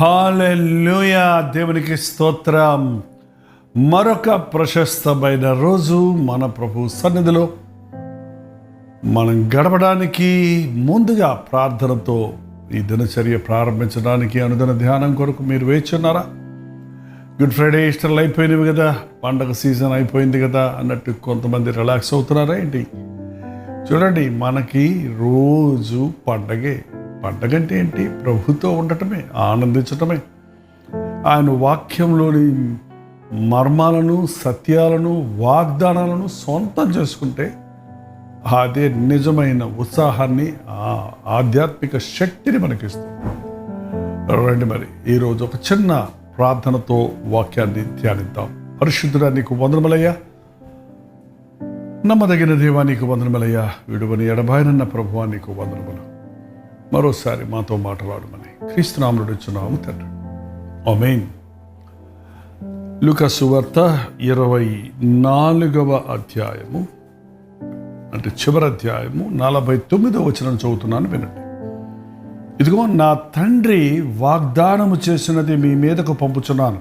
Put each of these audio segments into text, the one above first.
Hallelujah. దేవునికి స్తోత్రం. మరొక ప్రశస్తమైన రోజు మన ప్రభు సన్నిధిలో. మనం గడపడానికి ముందుగా ప్రార్థనతో ఈ దినచర్య ప్రారంభించడానికి అనుదిన ధ్యానం కొరకు మీరు వేచున్నారా గుడ్ ఫ్రైడే ఈస్టర్లు అయిపోయినవి కదా. పండగ సీజన్ అయిపోయింది కదా అన్నట్టు కొంతమంది రిలాక్స్ అవుతున్నారా ఏంటి? చూడండి మనకి రోజు పండగే. పండగ అంటే ఏంటి? ప్రభుతో ఉండటమే ఆనందించటమే. ఆయన వాక్యంలోని మర్మాలను సత్యాలను వాగ్దానాలను సొంతం చేసుకుంటే అదే నిజమైన ఉత్సాహాన్ని ఆ ఆధ్యాత్మిక శక్తిని మనకిస్తుంది. రండి మరి ఈరోజు ఒక చిన్న ప్రార్థనతో వాక్యాన్ని ధ్యానిద్దాం. పరిశుద్ధుడా నీకు వందనములయ్యా. నమ్మదగిన దేవా నీకు వందనములయ్యా. విడువని ఎడబాయనన్న ప్రభువా నీకు వందనములు. మరోసారి మాతో మాట్లాడమని క్రీస్తునాముడు ఇచ్చున్నాము తండ్రి. ఆమెన్. లుకసు వార్త ఇరవై నాలుగవ అధ్యాయము అంటే చివరి అధ్యాయము నలభై తొమ్మిదవ వచనం చదువుతున్నాను వినండి. ఇదిగో నా తండ్రి వాగ్దానము చేసినది మీ మీదకు పంపుచున్నాను.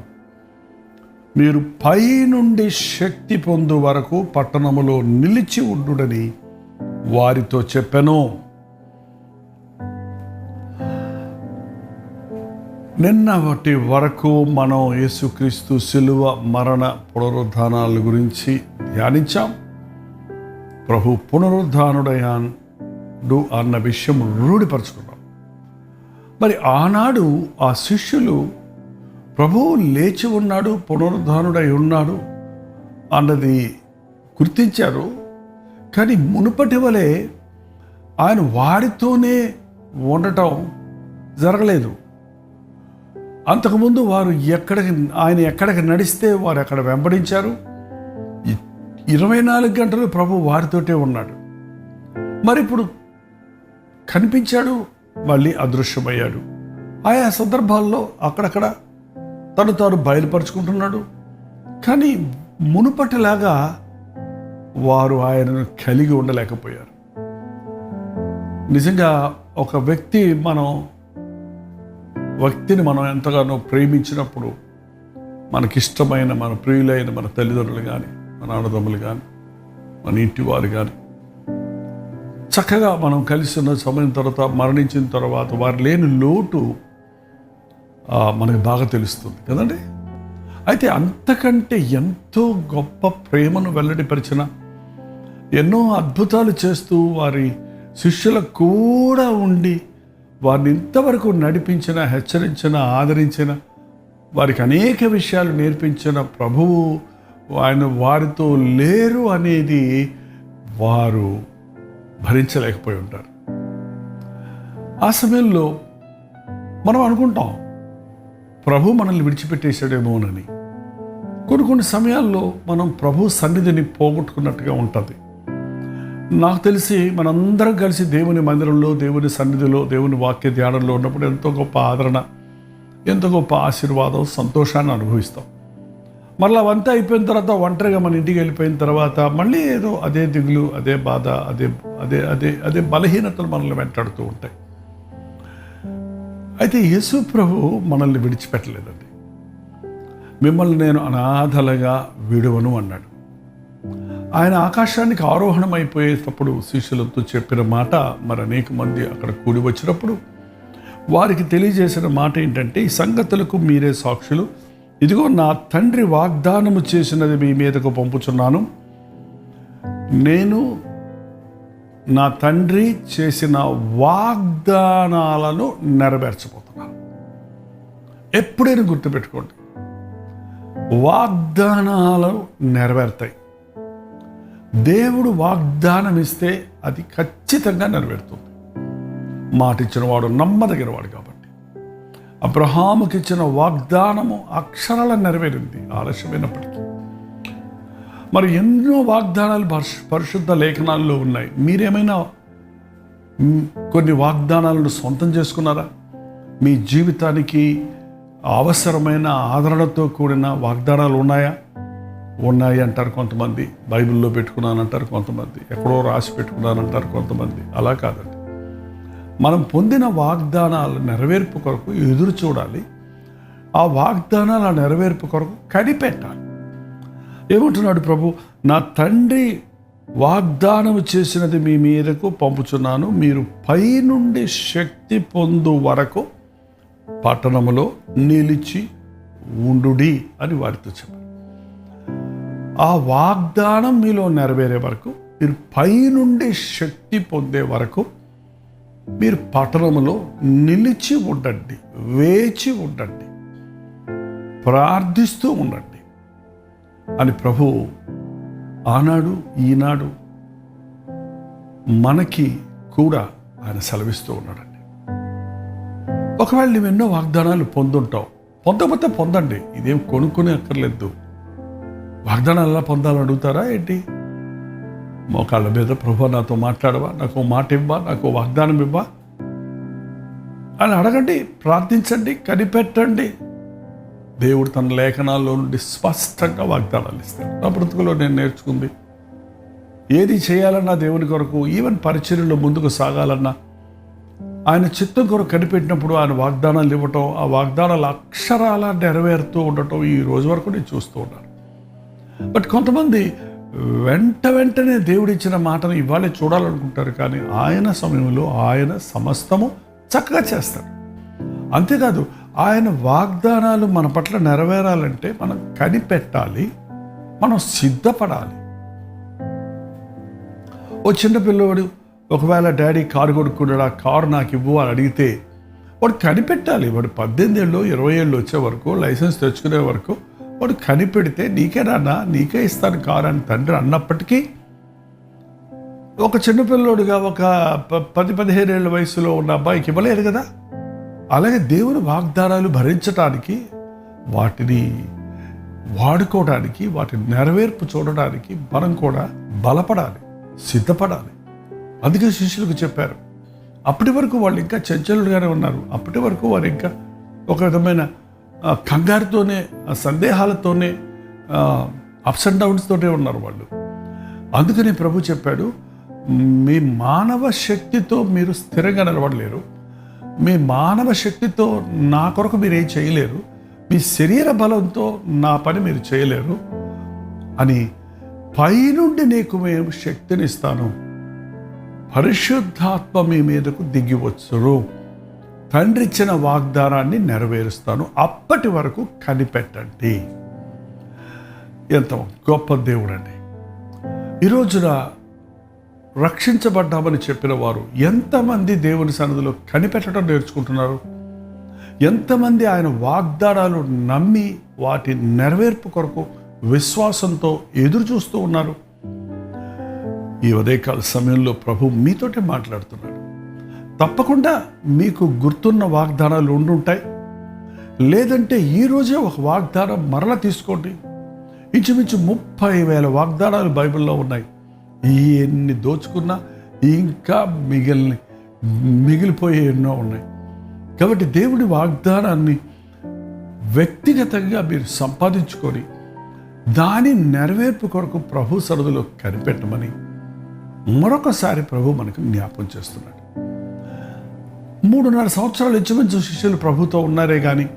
మీరు పై నుండి శక్తి పొందు వరకు పట్టణములో నిలిచి ఉండుడని వారితో చెప్పాను. నిన్న వరకు మనం యేసుక్రీస్తు శిలువ మరణ పునరుద్ధానాల గురించి ధ్యానించాం. ప్రభు పునరుద్ధానుడయాడు అన్న విషయం రూఢిపరచుకున్నాం. మరి ఆనాడు ఆ శిష్యులు ప్రభువు లేచి ఉన్నాడు పునరుద్ధానుడై ఉన్నాడు అన్నది గుర్తించారు. కానీ మునుపటి వలె ఆయన వారితోనే ఉండటం జరగలేదు. అంతకుముందు వారు ఎక్కడికి ఆయన ఎక్కడికి నడిస్తే వారు అక్కడ వెంబడించారు. ఇరవై నాలుగు గంటలు ప్రభు వారితోటే ఉన్నాడు. మరి ఇప్పుడు కనిపించాడు మళ్ళీ అదృశ్యమయ్యాడు. ఆయా సందర్భాల్లో అక్కడక్కడ తను తాను బయలుపరుచుకుంటున్నాడు. కానీ మునుపటిలాగా వారు ఆయనను కలిగి ఉండలేకపోయారు. నిజంగా ఒక వ్యక్తి మనం వ్యక్తిని మనం ఎంతగానో ప్రేమించినప్పుడు మనకిష్టమైన మన ప్రియులైన మన తల్లిదండ్రులు కానీ మన అన్నదమ్ములు కానీ మన ఇంటి వారు కానీ చక్కగా మనం కలిసిన సమయం తర్వాత మరణించిన తర్వాత వారు లేని లోటు మనకు బాగా తెలుస్తుంది కదండి? అయితే అంతకంటే ఎంతో గొప్ప ప్రేమను వెల్లడిపరిచిన ఎన్నో అద్భుతాలు చేస్తూ వారి శిష్యులకు కూడా ఉండి వారిని ఇంతవరకు నడిపించిన హెచ్చరించిన ఆదరించిన వారికి అనేక విషయాలు నేర్పించిన ప్రభువు ఆయన వారితో లేరు అనేది వారు భరించలేకపోయి ఉంటారు. ఆ సమయంలో మనం అనుకుంటాం ప్రభు మనల్ని విడిచిపెట్టేశాడేమోనని కొన్ని కొన్ని సమయాల్లో మనం ప్రభు సన్నిధిని పోగొట్టుకున్నట్టుగా ఉంటుంది. నాకు తెలిసి మనందరం కలిసి దేవుని మందిరంలో దేవుని సన్నిధిలో దేవుని వాక్య ధ్యానంలో ఉన్నప్పుడు ఎంతో గొప్ప ఆదరణ ఎంతో గొప్ప ఆశీర్వాదం సంతోషాన్ని అనుభవిస్తాం. మళ్ళీ అవంతా అయిపోయిన తర్వాత ఒంటరిగా మన ఇంటికి వెళ్ళిపోయిన తర్వాత మళ్ళీ ఏదో అదే దిగులు అదే బాధ అదే అదే అదే అదే బలహీనతలు మనల్ని వెంటాడుతూ ఉంటాయి. అయితే యేసు ప్రభు మనల్ని విడిచిపెట్టలేదండి. మిమ్మల్ని నేను అనాథలుగా విడువను అన్నాడు. ఆయన ఆకాశానికి ఆరోహణమైపోయేటప్పుడు శిష్యులతో చెప్పిన మాట మరి అనేక మంది అక్కడ కూడి వచ్చినప్పుడు వారికి తెలియజేసిన మాట ఏంటంటే ఈ సంగతులకు మీరే సాక్షులు. ఇదిగో నా తండ్రి వాగ్దానము చేసినది మీ మీదకు పంపుచున్నాను. నేను నా తండ్రి చేసిన వాగ్దానాలను నెరవేర్చబోతున్నాను. ఎప్పుడైనా గుర్తుపెట్టుకోండి. వాగ్దానాలు నెరవేరుతాయి. దేవుడు వాగ్దానం ఇస్తే అది ఖచ్చితంగా నెరవేరుతుంది. మాట ఇచ్చిన వాడు నమ్మదగిన వాడు కాబట్టి అబ్రహాముకి ఇచ్చిన వాగ్దానము అక్షరాల నెరవేరింది ఆలస్యమైనప్పటికీ మరి ఎన్నో వాగ్దానాలు పరిశుద్ధ లేఖనాల్లో ఉన్నాయి. మీరేమైనా కొన్ని వాగ్దానాలను సొంతం చేసుకున్నారా? మీ జీవితానికి అవసరమైన ఆదరణతో కూడిన వాగ్దానాలు ఉన్నాయా? ఉన్నాయి అంటారు కొంతమంది. బైబిల్లో పెట్టుకున్నానంటారు కొంతమంది. ఎక్కడో రాసి పెట్టుకున్నానంటారు కొంతమంది. అలా కాదండి. మనం పొందిన వాగ్దానాల నెరవేర్పు కొరకు ఎదురు చూడాలి. ఆ వాగ్దానాల నెరవేర్పు కొరకు కనిపెట్టాలి. ఏమంటున్నాడు ప్రభు? నా తండ్రి వాగ్దానం చేసినది మీ మీదకు పంపుచున్నాను. మీరు పైనుండి శక్తి పొందు వరకు పట్టణములో నిలిచి ఉండుడి అని వారితో చెప్పారు ఆ వాగ్దానం మీలో నెరవేరే వరకు మీరు పైనుండి శక్తి పొందే వరకు మీరు పట్టణములో నిలిచి ఉండండి వేచి ఉండండి ప్రార్థిస్తూ ఉండండి. అని ప్రభు ఆనాడు ఈనాడు మనకి కూడా ఆయన సెలవిస్తూ ఉన్నాడండి. ఒకవేళ నువ్వు ఎన్నో వాగ్దానాలు పొందుంటావు పొందకపోతే పొందండి. ఇదేం కొనుక్కునే అక్కర్లేదు. వాగ్దానాలు ఎలా పొందాలని అడుగుతారా ఏంటి? మోకాళ్ళ మీద ప్రభు నాతో మాట్లాడవా? నాకు మాట ఇవ్వా? నాకు వాగ్దానం ఇవ్వా? అని అడగండి ప్రార్థించండి కనిపెట్టండి. దేవుడు తన లేఖనాల్లో నుండి స్పష్టంగా వాగ్దానాలు ఇస్తాడు. నా బ్రతుకులో నేను నేర్చుకుంది ఏది చేయాలన్నా దేవుని కొరకు ఈవెన్ పరిచర్యలో ముందుకు సాగాలన్నా ఆయన చిత్తం కొరకు కనిపెట్టినప్పుడు ఆయన వాగ్దానాలు ఇవ్వటం ఆ వాగ్దానాలు అక్షరాల నెరవేరుతూ ఉండటం ఈ రోజు వరకు నేను చూస్తూ ఉన్నాను. బట్ కొంతమంది వెంట వెంటనే దేవుడిచ్చిన మాటను ఇవ్వాలి చూడాలనుకుంటారు కానీ ఆయన సమయంలో ఆయన సమస్తము చక్కగా చేస్తాడు అంతేకాదు ఆయన వాగ్దానాలు మన పట్ల నెరవేరాలంటే మనం కనిపెట్టాలి మనం సిద్ధపడాలి. ఓ చిన్న పిల్లవాడు ఒకవేళ డాడీ కారు కొనుక్కున్నాడు ఆ కారు నాకు ఇవ్వు అని అడిగితే వాడు కనిపెట్టాలి. వాడు పద్దెనిమిది ఏళ్ళు ఇరవై ఏళ్ళు వచ్చే వరకు లైసెన్స్ తెచ్చుకునే వరకు వాడు కనిపెడితే నీకే నాన్న నీకే ఇస్తాను కారు అని తండ్రి అన్నప్పటికీ ఒక చిన్నపిల్లోడుగా ఒక ప- పది పదిహేను ఏళ్ళ వయసులో ఉన్న అబ్బాయికి ఇవ్వలేదు కదా? అలాగే దేవుని వాగ్దానాలు భరించటానికి వాటిని వాడుకోవడానికి వాటిని నెరవేర్పు చూడడానికి మనం కూడా బలపడాలి సిద్ధపడాలి. అందుకే శిష్యులకు చెప్పారు అప్పటి వరకు వాళ్ళు ఇంకా చంచలుగానే ఉన్నారు. అప్పటి వరకు వారు ఇంకా ఒక విధమైన కంగారుతోనే సందేహాలతోనే అప్స్ అండ్ డౌన్స్తోనే ఉన్నారు వాళ్ళు. అందుకని ప్రభు చెప్పాడు మీ మానవ శక్తితో మీరు స్థిరంగా నిలబడలేరు. మీ మానవ శక్తితో నా కొరకు మీరు ఏం చేయలేరు. మీ శరీర బలంతో నా పని మీరు చేయలేరు. అని పైనుండి నీకు మేము శక్తినిస్తాను పరిశుద్ధాత్మ మీ మీదకు దిగివచ్చును తండ్రి ఇచ్చిన వాగ్దానాన్ని నెరవేరుస్తాను. అప్పటి వరకు కనిపెట్టండి. ఎంత గొప్ప దేవుడండి. ఈ రోజున రక్షించబడ్డామని చెప్పిన వారు ఎంతమంది దేవుని సన్నిధిలో కనిపెట్టడం నేర్చుకుంటున్నారు? ఎంతమంది ఆయన వాగ్దానాలు నమ్మి వాటి నెరవేర్పు కొరకు విశ్వాసంతో ఎదురు చూస్తూ ఉన్నారు? ఈ ఉదయకాల సమయంలో ప్రభు మీతోటే మాట్లాడుతున్నాడు. తప్పకుండా మీకు గుర్తున్న వాగ్దానాలు ఉండుంటాయి. లేదంటే ఈరోజే ఒక వాగ్దానం మరల తీసుకోండి. ఇంచుమించు ముప్పై వేల వాగ్దానాలు బైబిల్లో ఉన్నాయి. ఎన్ని దోచుకున్నా ఇంకా మిగిలిన మిగిలిపోయే ఎన్నో ఉన్నాయి. కాబట్టి దేవుడి వాగ్దానాన్ని వ్యక్తిగతంగా మీరు సంపాదించుకొని దాని నెరవేర్పు కొరకు ప్రభు సరదులో కనిపెట్టమని మరొకసారి ప్రభు మనకు జ్ఞాపం చేస్తున్నాడు. మూడున్నర సంవత్సరాలు ఇంచుమించు శిష్యులు ప్రభుతో ఉన్నారే కానీ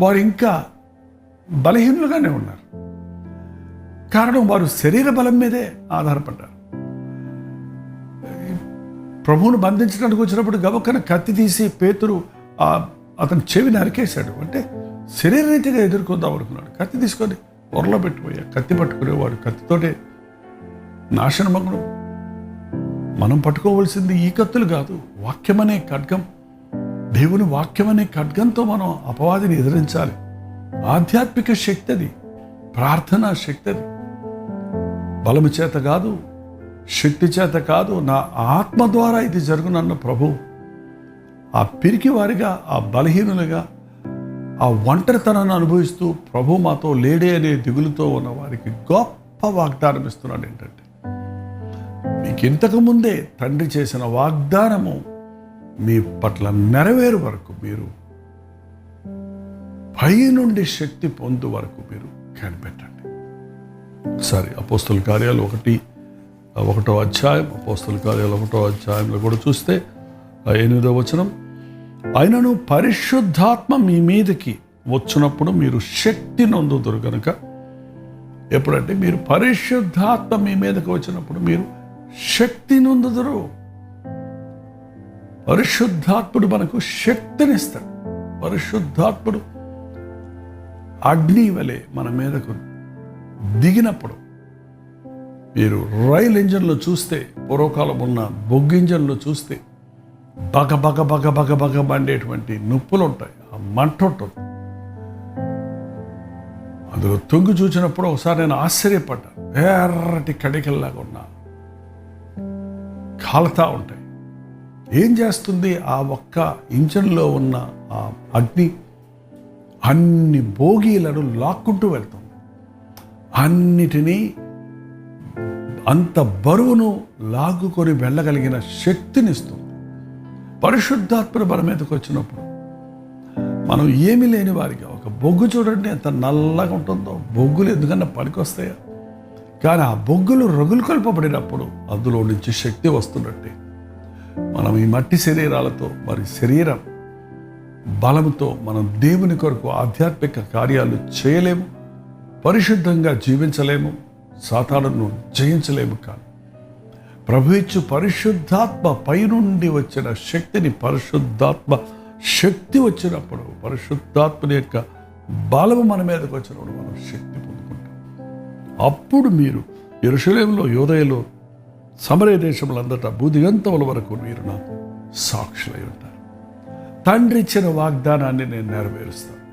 వారు ఇంకా బలహీనులుగానే ఉన్నారు. కారణం వారు శరీర బలం మీదే ఆధారపడ్డారు. ప్రభువును బంధించడానికి వచ్చినప్పుడు గవక్కన కత్తి తీసి పేతురు అతను అతని చెవి నరికేశాడు అంటే శరీరరీతిగా ఎదుర్కొందాం అనుకున్నాడు. కత్తి తీసుకొని పొరలో పెట్టిపోయా కత్తి పట్టుకునేవాడు. కత్తితోటే నాశనమగ్నం. మనం పట్టుకోవలసింది ఈ కత్తులు కాదు. వాక్యమనే ఖడ్గం. దేవుని వాక్యమనే ఖడ్గంతో మనం అపవాదిని ఎదిరించాలి. ఆధ్యాత్మిక శక్తి అది ప్రార్థనా శక్తి అది బలము చేత కాదు శక్తి చేత కాదు నా ఆత్మ ద్వారా ఇది జరుగునన్న ప్రభు ఆ పిరికి వారిగా ఆ బలహీనులుగా ఆ ఒంటరితనాన్ని అనుభవిస్తూ ప్రభు మాతో లేడే అనే దిగులుతో ఉన్న వారికి గొప్ప వాగ్దానం ఇస్తున్నాడు ఏంటంటే మీకు ఇంతకు ముందే తండ్రి చేసిన వాగ్దానము మీ పట్ల నెరవేరు వరకు మీరు పై నుండి శక్తి పొందు వరకు మీరు కనిపెట్టండి. సరే అపోస్తుల కార్యాలు ఒకటి ఒకటో అధ్యాయం అపోస్తుల కార్యాలు ఒకటో అధ్యాయంలో కూడా చూస్తే ఎనిమిదో వచనం ఆయనను పరిశుద్ధాత్మ మీ మీదకి వచ్చినప్పుడు మీరు శక్తి నొందుదురు కనుక ఎప్పుడంటే మీరు పరిశుద్ధాత్మ మీ మీదకి వచ్చినప్పుడు మీరు శక్తి నొందుదురు. పరిశుద్ధాత్ముడు మనకు శక్తినిస్తాడు. పరిశుద్ధాత్ముడు అగ్ని వలె మన మీదకు దిగినప్పుడు మీరు రైల్ ఇంజన్లో చూస్తే పూర్వకాలం ఉన్న బొగ్గింజన్లో చూస్తే బగ బగ బగ బగ బగ బండేటువంటి నొప్పులు ఉంటాయి ఆ మంట ఉంటుంది. అందులో తొంగి చూసినప్పుడు ఒకసారి నేను ఆశ్చర్యపడ్డాను ఎర్రటి కడికల్లాగా ఉన్నా. కాలుతా ఉంటాయి. ఏం చేస్తుంది? ఆ ఒక్క ఇంజన్లో ఉన్న ఆ అగ్ని అన్ని బోగీలను లాక్కుంటూ వెళ్తుంది. అన్నిటినీ అంత బరువును లాగుకొని వెళ్ళగలిగిన శక్తినిస్తుంది పరిశుద్ధాత్మ మన మీదకి వచ్చినప్పుడు మనం ఏమీ లేని వారిగా ఒక బొగ్గు చూడండి ఎంత నల్లగా ఉంటుందో. బొగ్గులు ఎందుకన్నా పనికొస్తాయా? కానీ ఆ బొగ్గులు రగులు కలపబడినప్పుడు అందులో నుంచి శక్తి వస్తున్నట్టే. మనం ఈ మట్టి శరీరాలతో మరి శరీరం బలంతో మనం దేవుని కొరకు ఆధ్యాత్మిక కార్యాలు చేయలేము పరిశుద్ధంగా జీవించలేము సాతానును జయించలేము కానీ ప్రభు ఇచ్చు పరిశుద్ధాత్మ పైనుండి వచ్చిన శక్తిని పరిశుద్ధాత్మ శక్తి వచ్చినప్పుడు పరిశుద్ధాత్మని యొక్క బలము మన మీదకి వచ్చినప్పుడు మనం శక్తి అప్పుడు మీరు ఎరుషలేంలో యోదయలో సమరయ దేశములందట భూదిగంతముల వరకు మీరు నాకు సాక్షులై ఉంటారు. తండ్రి ఇచ్చిన వాగ్దానాన్ని నేను నెరవేరుస్తాను.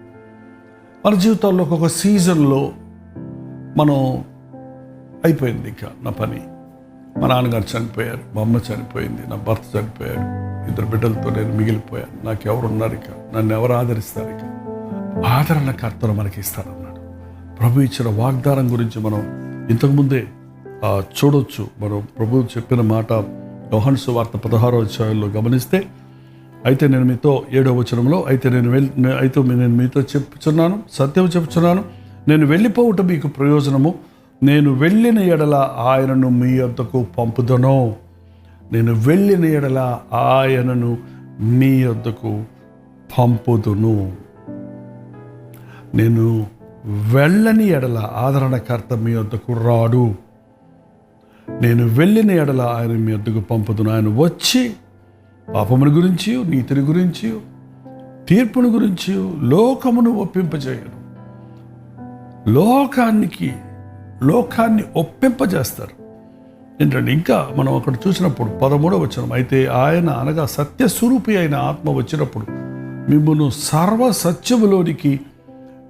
మన జీవితంలో ఒక్కొక్క సీజన్లో మనం అయిపోయింది ఇంకా నా పని. మా నాన్నగారు చనిపోయారు మా అమ్మ చనిపోయింది నా భర్త చనిపోయాడు ఇద్దరు బిడ్డలతో నేను మిగిలిపోయాను. నాకు ఎవరు ఉన్నారు ఇక? నన్ను ఎవరు ఆదరిస్తారు ఇక? ఆదరణకర్తలు మనకి ఇస్తారు ప్రభు ఇచ్చిన వాగ్దానం గురించి మనం ఇంతకుముందే చూడొచ్చు. మనం ప్రభు చెప్పిన మాట యోహన్సు వార్త పదహారో అధ్యాయంలో గమనిస్తే అయితే నేను మీతో ఏడో వచనంలో అయితే నేను వెళ్ళి అయితే నేను మీతో చెప్పుచున్నాను సత్యం చెప్పుచున్నాను నేను వెళ్ళిపోవుట మీకు ప్రయోజనము. నేను వెళ్ళిన ఎడల ఆయనను మీ వద్దకు పంపుదను. నేను వెళ్ళిన ఎడల ఆయనను మీ వద్దకు పంపుదును. నేను వెళ్ళని ఎడల ఆదరణకర్త మీ వద్దకు రాడు. నేను వెళ్ళిన ఎడల ఆయన మీ వద్దకు పంపుతున్న ఆయన వచ్చి పాపముని గురించి నీతిని గురించి తీర్పుని గురించి లోకమును ఒప్పింపజేయను. లోకానికి లోకాన్ని ఒప్పింపజేస్తారు. ఏంటంటే ఇంకా మనం అక్కడ చూసినప్పుడు పదమూడవ వచనం అయితే ఆయన అనగా సత్యస్వరూపి అయిన ఆత్మ వచ్చినప్పుడు మిమ్మల్ని సర్వ సత్యములోనికి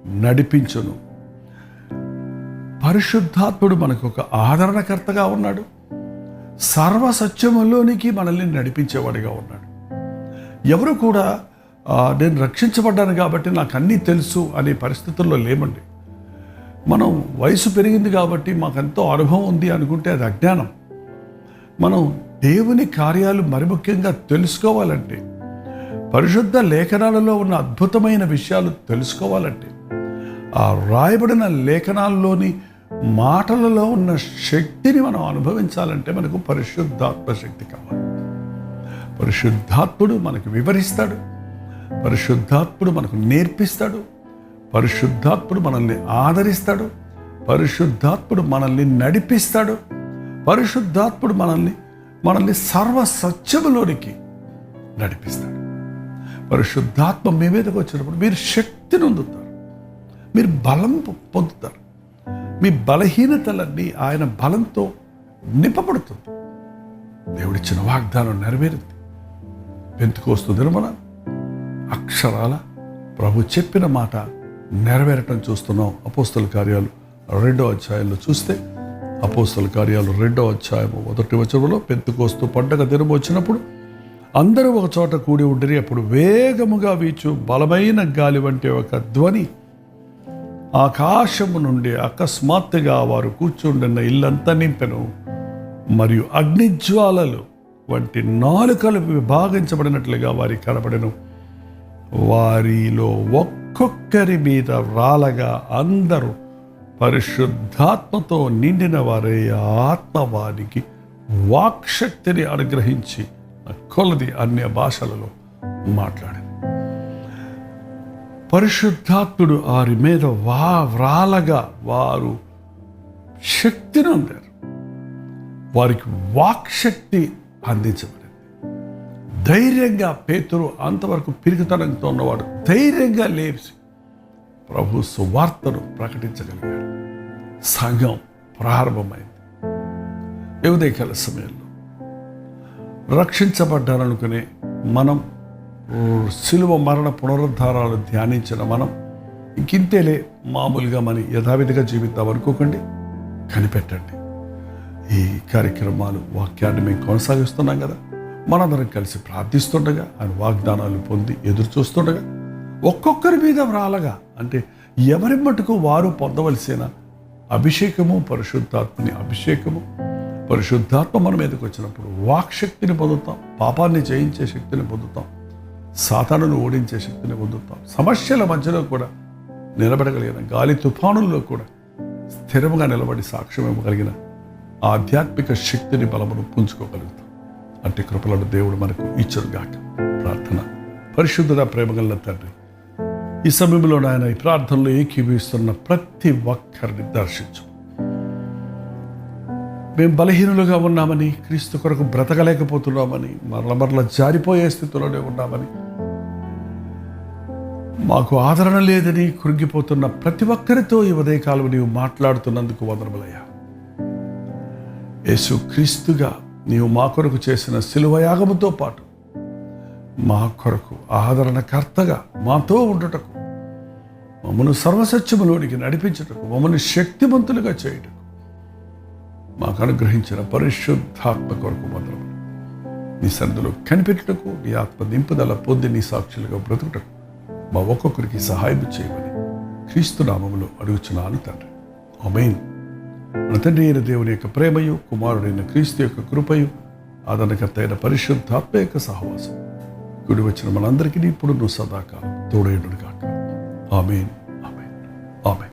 నడిపించును. పరిశుద్ధాత్ముడు మనకు ఒక ఆదరణకర్తగా ఉన్నాడు. సర్వసత్యములోనికి మనల్ని నడిపించేవాడిగా ఉన్నాడు. ఎవరు కూడా నేను రక్షించబడ్డాను కాబట్టి నాకు అన్నీ తెలుసు అనే పరిస్థితుల్లో లేమండి. మనం వయసు పెరిగింది కాబట్టి మాకు ఎంతో అనుభవం ఉంది అనుకుంటే అది అజ్ఞానం. మనం దేవుని కార్యాలు మరి ముఖ్యంగా తెలుసుకోవాలంటే పరిశుద్ధ లేఖనాలలో ఉన్న అద్భుతమైన విషయాలు తెలుసుకోవాలంటే ఆ రాయబడిన లేఖనాల్లోని మాటలలో ఉన్న శక్తిని మనం అనుభవించాలంటే మనకు పరిశుద్ధాత్మ శక్తి కావాలి. పరిశుద్ధాత్ముడు మనకు వివరిస్తాడు. పరిశుద్ధాత్ముడు మనకు నేర్పిస్తాడు. పరిశుద్ధాత్ముడు మనల్ని ఆదరిస్తాడు. పరిశుద్ధాత్ముడు మనల్ని నడిపిస్తాడు. పరిశుద్ధాత్ముడు మనల్ని మనల్ని సర్వ సత్యములోనికి నడిపిస్తాడు. పరిశుద్ధాత్మ మీ మీదకి వచ్చినప్పుడు మీరు శక్తిని పొందుతారు మీరు బలం పొందుతారు. మీ బలహీనతలన్నీ ఆయన బలంతో నింపబడుతుంది. దేవుడిచ్చిన వాగ్దానం నెరవేరింది. పెంతుకొస్తుంది మన అక్షరాల ప్రభు చెప్పిన మాట నెరవేరటం చూస్తున్నాం. అపోస్తల కార్యాలు రెండో అధ్యాయంలో చూస్తే అపోస్తల కార్యాలు రెండో అధ్యాయము మొదటి వచనంలో పెంతుకోస్తూ పండగ దినం వచ్చినప్పుడు అందరూ ఒక చోట కూడి ఉండిరి. అప్పుడు వేగముగా వీచు బలమైన గాలి వంటి ఒక ధ్వని ఆకాశము నుండి అకస్మాత్తుగా వారు కూర్చుండిన ఇల్లంతా నింపెను. మరియు అగ్నిజ్వాలలు వంటి నాలుకలు విభాగించబడినట్లుగా వారి కనబడను. వారిలో ఒక్కొక్కరి మీద రాలగా అందరూ పరిశుద్ధాత్మతో నిండిన వారే ఆత్మ వారికి వాక్శక్తిని అనుగ్రహించి కొలది అన్య భాషలలో మాట్లాడారు పరిశుద్ధాత్ముడు వారి మీద వా వ్రాలగా వారు శక్తిని పొందారు వారికి వాక్ శక్తి అందించబడింది. ధైర్యంగా పేతురు అంతవరకు పిరిగితనంతో ఉన్నవాడు ధైర్యంగా లేచి ప్రభు సువార్తను ప్రకటించగలిగాడు. సంఘం ప్రారంభమైంది. ఈ ఉదయకాల సమయంలో రక్షించబడ్డారనుకునే మనం శిలువ మరణ పునరుద్ధారాలు ధ్యానించిన మనం ఇంకింతేలే మామూలుగా మన యథావిధిగా జీవిద్దాం అనుకోకండి కనిపెట్టండి. ఈ కార్యక్రమాలు వాక్యాన్ని మేము కొనసాగిస్తున్నాం కదా. మనందరం కలిసి ప్రార్థిస్తుండగా ఆయన వాగ్దానాలు పొంది ఎదురు చూస్తుండగా ఒక్కొక్కరి మీద వ్రాలగా అంటే ఎవరి మటుకు వారు పొందవలసిన అభిషేకము పరిశుద్ధాత్మని అభిషేకము పరిశుద్ధాత్మ మన మీదకి వచ్చినప్పుడు వాక్ శక్తిని పొందుతాం పాపాన్ని జయించే శక్తిని పొందుతాం. సాతానును ఓడించే శక్తిని పొందుతాం. సమస్యల మధ్యలో కూడా నిలబడగలిగిన గాలి తుఫానుల్లో కూడా స్థిరముగా నిలబడి సాక్ష్యం ఇవ్వగలిగిన ఆధ్యాత్మిక శక్తిని బలమును పుంజుకోగలుగుతాం. అట్టి కృపలను దేవుడు మనకు ఇచ్చరుగాక ప్రార్థన. పరిశుద్ధుల ప్రేమగల తండ్రి ఈ సమయంలో నాయన ఈ ప్రార్థనలో ఏకీభవిస్తున్న ప్రతి ఒక్కరిని దర్శించు. మేము బలహీనులుగా ఉన్నామని క్రీస్తు కొరకు బ్రతకలేకపోతున్నామని మరల మరల జారిపోయే స్థితిలోనే ఉన్నామని మాకు ఆదరణ లేదని కృంగిపోతున్న ప్రతి ఒక్కరితో ఈ ఉదయకాలం నీవు మాట్లాడుతున్నందుకు వందనములయ్యా. యేసు క్రీస్తుగా నీవు మా కొరకు చేసిన శిలువయాగముతో పాటు మా కొరకు ఆదరణకర్తగా మాతో ఉండుటకు మమ్మను సర్వసత్యములోనికి నడిపించుటకు మమ్మల్ని శక్తివంతులుగా చేయుటకు మాకు అనుగ్రహించిన పరిశుద్ధాత్మ కొరకు మాత్రం నీ సన్నిధిలో కనిపెట్టుటకు నీ ఆత్మ నింపుదల పొంది నీ సాక్షులుగా బ్రతుకుటకు మా ఒక్కొక్కరికి సహాయం చేయమని క్రీస్తు నామములో అడుగుచున్నాను తండ్రి. అమేన్ మన తండ్రి అయిన దేవుని యొక్క ప్రేమయు కుమారుడైన క్రీస్తు యొక్క కృపయు ఆదరణకర్త అయిన పరిశుద్ధాత్మ యొక్క సహవాసం. గుడి వచ్చిన మనందరికీ ఇప్పుడు నువ్వు సదాకాలం తోడైండును ఆమెన్. ఆమెన్. ఆమెన్.